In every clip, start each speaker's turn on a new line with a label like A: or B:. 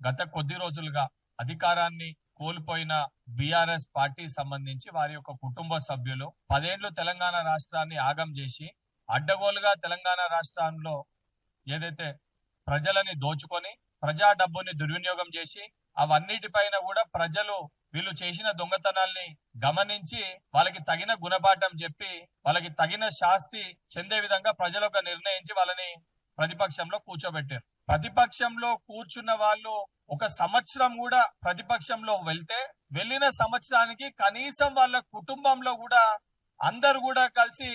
A: గత కొద్ది రోజులుగా అధికారాన్ని కోల్పోయిన బీఆర్ఎస్ పార్టీ సంబంధించి వారి యొక్క కుటుంబ సభ్యులు పదేండ్లు తెలంగాణ రాష్ట్రాన్ని ఆగం చేసి అడ్డగోలుగా తెలంగాణ రాష్ట్రంలో ఏదైతే ప్రజలని దోచుకొని ప్రజా డబ్బుని దుర్వినియోగం చేసి అవన్నిటిపైన కూడా ప్రజలు వీళ్ళు చేసిన దొంగతనాల్ని గమనించి వాళ్ళకి తగిన గుణపాఠం చెప్పి వాళ్ళకి తగిన శాస్తి చెందే విధంగా ప్రజలు ఒక నిర్ణయించి వాళ్ళని ప్రతిపక్షంలో కూర్చోబెట్టారు. ప్రతిపక్షంలో కూర్చున్న వాళ్ళు ఒక సంవత్సరం కూడా ప్రతిపక్షంలో వెళ్తే వెళ్ళిన సంవత్సరానికి కనీసం వాళ్ళ కుటుంబంలో కూడా అందరు కూడా కలిసి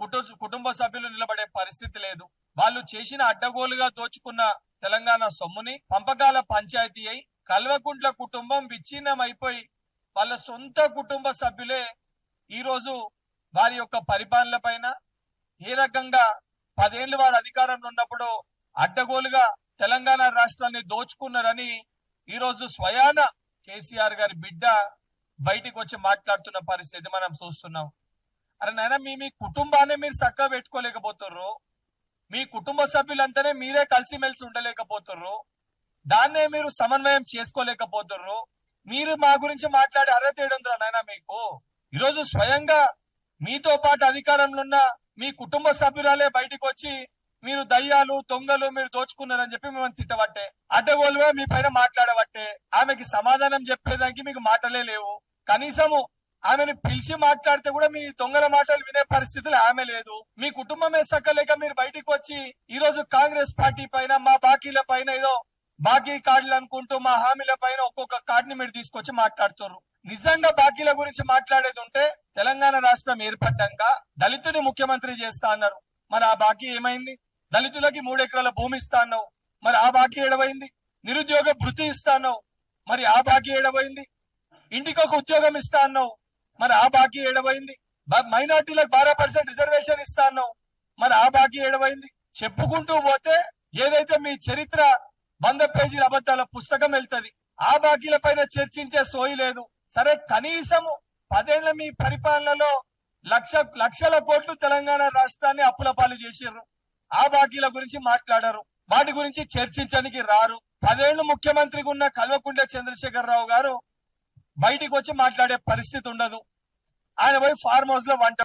A: కుటు- కుటుంబ సభ్యులు నిలబడే పరిస్థితి లేదు. వాళ్ళు చేసిన అడ్డగోలుగా దోచుకున్న తెలంగాణ సొమ్ముని పంపకాల పంచాయతీ అయి కల్వకుంట్ల కుటుంబం విచ్ఛిన్నం అయిపోయి వాళ్ళ సొంత కుటుంబ సభ్యులే ఈ రోజు వారి యొక్క పరిపాలన పైన ఏ రకంగా పదేళ్ళు వారు అధికారంలో ఉన్నప్పుడు అడ్డగోలుగా తెలంగాణ రాష్ట్రాన్ని దోచుకున్నారని ఈ రోజు స్వయాన కేసీఆర్ గారి బిడ్డ బయటికి వచ్చి మాట్లాడుతున్న పరిస్థితి మనం చూస్తున్నాం. అరే నాయన మీ మీ కుటుంబాన్ని మీరు చక్కగా పెట్టుకోలేకపోతుర్రు. మీ కుటుంబ సభ్యులంతానే మీరే కలిసిమెలిసి ఉండలేకపోతుర్రు. దాన్నే మీరు సమన్వయం చేసుకోలేకపోతుర్రు. మీరు మా గురించి మాట్లాడే అర్హత ఏడుందిరా నాయన మీకు? ఈరోజు స్వయంగా మీతో పాటు అధికారంలో ఉన్న మీ కుటుంబ సభ్యురాలే బయటికి వచ్చి మీరు దయ్యాలు దొంగలు మీరు దోచుకున్నారని చెప్పి మిమ్మల్ని తిట్టబట్టే అడ్డగోలుగా మీ పైన మాట్లాడబట్టే ఆమెకి సమాధానం చెప్పేదానికి మీకు మాటలే లేవు. కనీసము ఆమెను పిలిచి మాట్లాడితే కూడా మీ దొంగల మాటలు వినే పరిస్థితులు ఆమె లేదు. మీ కుటుంబమే సక్కలేక మీరు బయటికి వచ్చి ఈ రోజు కాంగ్రెస్ పార్టీ పైన మా బాకీల పైన ఏదో బాకీ కార్డులు అనుకుంటూ మా హామీల పైన ఒక్కొక్క కార్డుని మీరు తీసుకొచ్చి మాట్లాడుతున్నారు నిజంగా బాకీల గురించి మాట్లాడేది ఉంటే తెలంగాణ రాష్ట్రం ఏర్పడ్డాక దళితుని ముఖ్యమంత్రి చేస్తా అన్నారు. మరి ఆ బాకీ ఏమైంది? దళితులకి మూడు ఎకరాల భూమి ఇస్తా అన్నావు. మరి ఆ బాకీ ఏడవైంది? నిరుద్యోగ భృతి ఇస్తా అన్నావు. మరి ఆ బాకీ ఏడవైంది? ఇంటికి ఒక ఉద్యోగం ఇస్తా అన్నావు. మరి ఆ బాకీ ఏడవైంది? మైనార్టీలకు బారా పర్సెంట్ రిజర్వేషన్ ఇస్తా అన్నావు. మరి ఆ బాకీ ఏడవైంది? చెప్పుకుంటూ పోతే ఏదైతే మీ చరిత్ర వంద పేజీల అబద్ధాల పుస్తకం వెళ్తది ఆ బాకీల పైన చర్చించే సోయి లేదు. సరే కనీసము పదేళ్ళ మీ పరిపాలనలో లక్ష లక్షల కోట్లు తెలంగాణ రాష్ట్రాన్ని అప్పుల పాలు చేసిర్రు. ఆ బాకీల గురించి మాట్లాడరు. వాటి గురించి చర్చించడానికి రారు. పదేళ్ళు ముఖ్యమంత్రిగా ఉన్న కల్వకుంట్ల చంద్రశేఖర్ రావు గారు బయటికి వచ్చి మాట్లాడే పరిస్థితి ఉండదు. ఆయన పోయి ఫార్మ్ హౌస్లో వంట